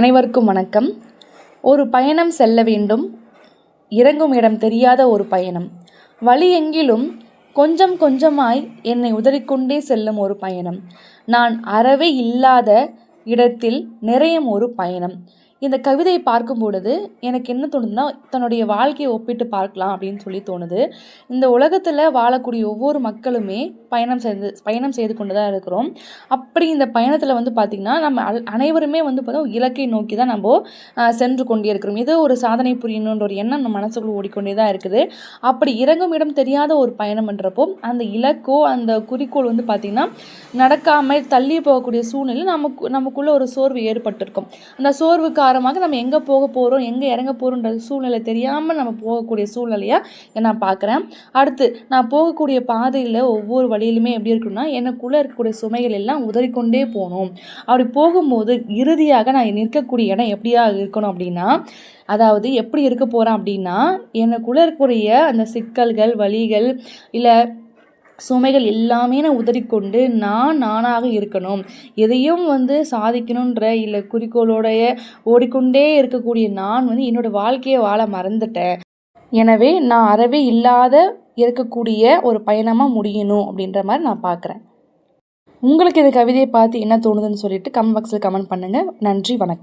அனைவருக்கும் வணக்கம். ஒரு பயணம் செல்ல வேண்டும். இறங்கும் இடம் தெரியாத ஒரு பயணம். வழி எங்கிலும் கொஞ்சம் கொஞ்சமாய் என்னை உதறிக்கொண்டே செல்லும் ஒரு பயணம். நான் அறவே இல்லாத இடத்தில் நிறையும் ஒரு பயணம். இந்த கவிதையை பார்க்கும் பொழுது எனக்கு என்ன தோணுதுன்னா தன்னுடைய வாழ்க்கையை ஒப்பிட்டு பார்க்கலாம் அப்படின்னு சொல்லி தோணுது. இந்த உலகத்தில் வாழக்கூடிய ஒவ்வொரு மக்களுமே பயணம் செய்து பயணம் செய்து கொண்டு தான் இருக்கிறோம். அப்படி இந்த பயணத்தில் வந்து பார்த்திங்கன்னா நம்ம அல் அனைவருமே வந்து பார்த்தோம் இலக்கை நோக்கி தான் நம்ம சென்று கொண்டே இருக்கிறோம். ஏதோ ஒரு சாதனை புரியணுன்ற ஒரு எண்ணம் நம்ம மனசுக்குள்ள ஓடிக்கொண்டே தான் இருக்குது. அப்படி இறங்கும் இடம் தெரியாத ஒரு பயணம்ன்றப்போ அந்த இலக்கோ அந்த குறிக்கோள் வந்து பார்த்திங்கன்னா நடக்காமல் தள்ளி போகக்கூடிய சூழ்நிலை நமக்கு நமக்குள்ளே ஒரு சோர்வு ஏற்பட்டிருக்கும். அந்த சோர்வுக்கு காரணமாக நம்ம எங்கே போக போகிறோம் எங்கே இறங்க போகிறோன்ற சூழ்நிலை தெரியாமல் நம்ம போகக்கூடிய சூழ்நிலையாக நான் பார்க்குறேன். அடுத்து நான் போகக்கூடிய பாதையில் ஒவ்வொரு வழியிலுமே எப்படி இருக்குன்னா எனக்குள்ளே இருக்கக்கூடிய சுமைகள் எல்லாம் உதறிக்கொண்டே போகணும். அப்படி போகும்போது இறுதியாக நான் நிற்கக்கூடிய இடம் எப்படியா இருக்கணும் அப்படின்னா அதாவது எப்படி இருக்க போகிறேன் அப்படின்னா எனக்குள்ளே இருக்கக்கூடிய அந்த சிக்கல்கள் வழிகள் இல்லை சுமைகள் எல்லாமே நான் உதறிக்கொண்டு நான் நானாக இருக்கணும். எதையும் வந்து சாதிக்கணுன்ற இல்லை குறிக்கோளோடைய ஓடிக்கொண்டே இருக்கக்கூடிய நான் வந்து என்னோடய வாழ்க்கையை வாழ மறந்துட்டேன். எனவே நான் அறவே இல்லாத இருக்கக்கூடிய ஒரு பயணமாக முடியணும் அப்படின்ற மாதிரி நான் பார்க்குறேன் உங்களுக்கு இந்த கவிதையை பார்த்து என்ன தோணுதுன்னு சொல்லிட்டு கமெண்ட் பாக்ஸில் கமெண்ட் பண்ணுங்கள் நன்றி வணக்கம்.